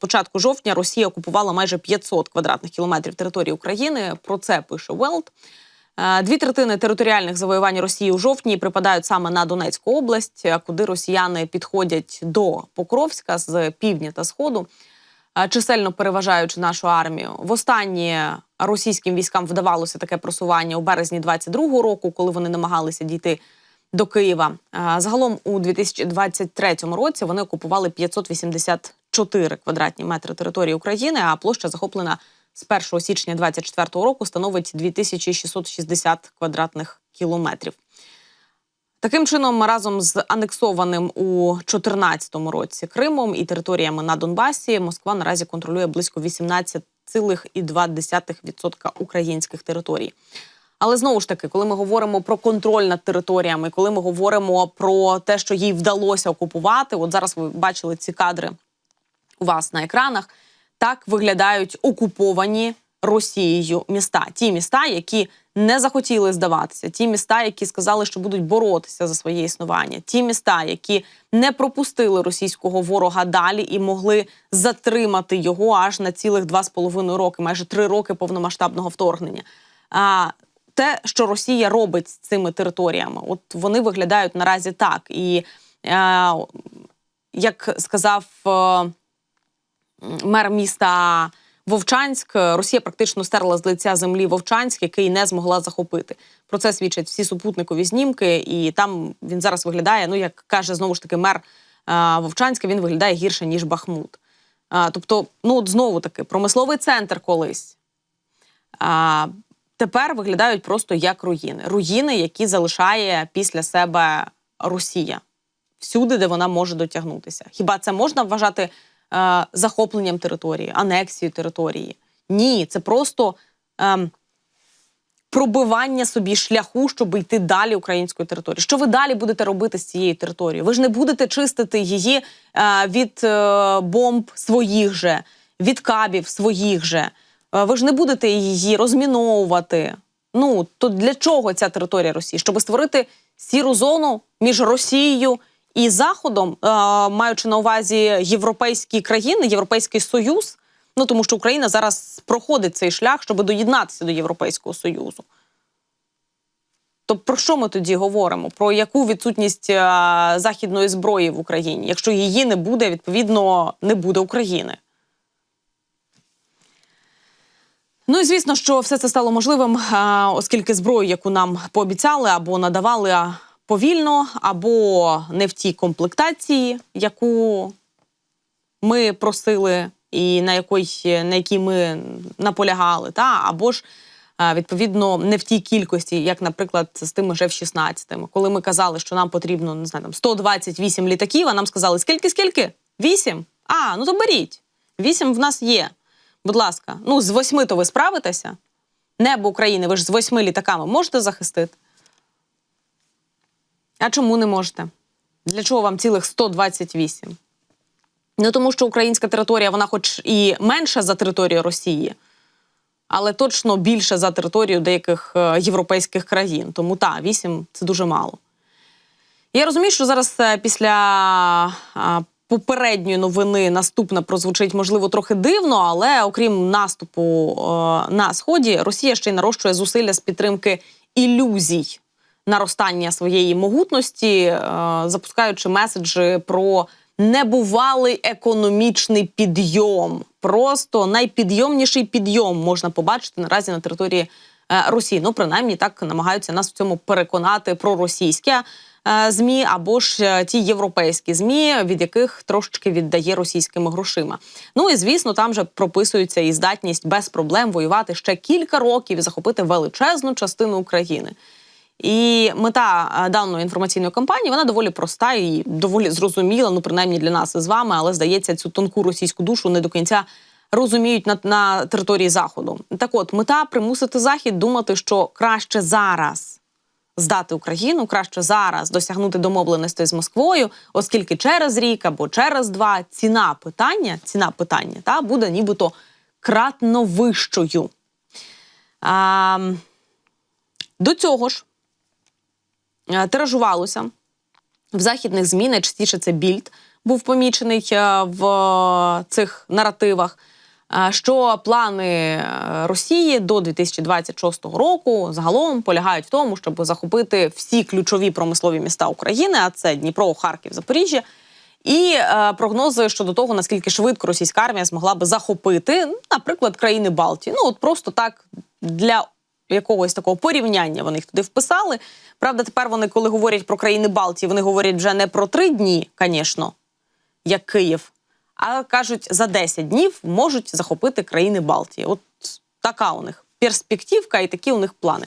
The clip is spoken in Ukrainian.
початку жовтня Росія окупувала майже 500 квадратних кілометрів території України. Про це пише Велт. Е, Дві третини територіальних завоювань Росії у жовтні припадають саме на Донецьку область, е, куди росіяни підходять до Покровська з півдня та сходу, е, чисельно переважаючи нашу армію. Востаннє російським військам вдавалося таке просування у березні 22-го року, коли вони намагалися дійти до Києва. Е, Загалом у 2023 році вони окупували 584 квадратні метри території України, а площа захоплена з 1 січня 2024 року становить 2660 квадратних кілометрів. Таким чином, разом з анексованим у 2014 році Кримом і територіями на Донбасі, Москва наразі контролює близько 18,2% українських територій. Але знову ж таки, коли ми говоримо про контроль над територіями, коли ми говоримо про те, що їй вдалося окупувати, от зараз ви бачили ці кадри у вас на екранах, так виглядають окуповані Росією міста. Ті міста, які не захотіли здаватися, ті міста, які сказали, що будуть боротися за своє існування, ті міста, які не пропустили російського ворога далі і могли затримати його аж на цілих два з половиною роки, майже три роки повномасштабного вторгнення. А те, що Росія робить з цими територіями, от вони виглядають наразі так. І е, як сказав е, мер міста Вовчанськ, Росія практично стерла з лиця землі Вовчанськ, який не змогла захопити. Про це свідчать всі супутникові знімки, і там він зараз виглядає. Ну як каже знову ж таки мер е, Вовчанська, він виглядає гірше ніж Бахмут. Е, тобто, ну от знову таки, промисловий центр колись. А, тепер виглядають просто як руїни. Руїни, які залишає після себе Росія всюди, де вона може дотягнутися. Хіба це можна вважати е, захопленням території, анексією території? Ні, це просто ем, пробивання собі шляху, щоб йти далі українською територією. Що ви далі будете робити з цією територією? Ви ж не будете чистити її е, від е, бомб своїх же, від кабів своїх же. Е, Ви ж не будете її розміновувати. Ну то для чого ця територія Росії? Щоб створити сіру зону між Росією і Заходом, е, маючи на увазі європейські країни, Європейський Союз. Ну тому що Україна зараз проходить цей шлях, щоб доєднатися до Європейського Союзу. То про що ми тоді говоримо? Про яку відсутність е, західної зброї в Україні? Якщо її не буде, відповідно не буде України. Ну і звісно, що все це стало можливим, е, оскільки зброю, яку нам пообіцяли або надавали повільно, або не в тій комплектації, яку ми просили, і на якій, на якій ми наполягали, та або ж е, відповідно не в тій кількості, як, наприклад, з тими ж F-16. Коли ми казали, що нам потрібно не знаю, там 128 літаків, а нам сказали, скільки, скільки? Вісім? А, ну то беріть. Вісім в нас є. Будь ласка, ну з восьми то ви справитеся? Небо України, ви ж з восьми літаками можете захистити? А чому не можете? Для чого вам цілих 128? Ну тому що українська територія, вона, хоч і менша за територію Росії, але точно більше за територію деяких е, європейських країн. Тому так, 8 – це дуже мало. Я розумію, що зараз е, після а, попередньої новини наступна прозвучить, можливо, трохи дивно, але окрім наступу е, на сході, Росія ще й нарощує зусилля з підтримки ілюзій наростання своєї могутності, е, запускаючи меседжі про небувалий економічний підйом. Просто найпідйомніший підйом можна побачити наразі на території е, Росії. Ну, принаймні, так намагаються нас в цьому переконати проросійське е, змі або ж ті європейські змі, від яких трошечки віддає російськими грошима. Ну і звісно, там же прописується і здатність без проблем воювати ще кілька років і захопити величезну частину України. І мета е, даної інформаційної кампанії вона доволі проста і доволі зрозуміла, ну принаймні для нас з вами, але здається, цю тонку російську душу не до кінця розуміють на, на території заходу. Так, от мета примусити захід думати, що краще зараз здати Україну, краще зараз досягнути домовленостей з Москвою, оскільки через рік або через два ціна питання, ціна питання та буде нібито кратно вищою. А, до цього ж тиражувалося в західних ЗМІ, найчастіше це більд, був помічений е, в е, цих наративах. е, Що плани е, Росії до 2026 року загалом полягають в тому, щоб захопити всі ключові промислові міста України, а це Дніпро, Харків, Запоріжжя, і е, прогнози щодо того, наскільки швидко російська армія змогла би захопити, наприклад, країни Балтії. Ну от просто так для якогось такого порівняння вони їх туди вписали. Правда, тепер вони, коли говорять про країни Балтії, вони говорять вже не про три дні, звісно, як Київ, а кажуть, за 10 днів можуть захопити країни Балтії. От така у них перспективка і такі у них плани.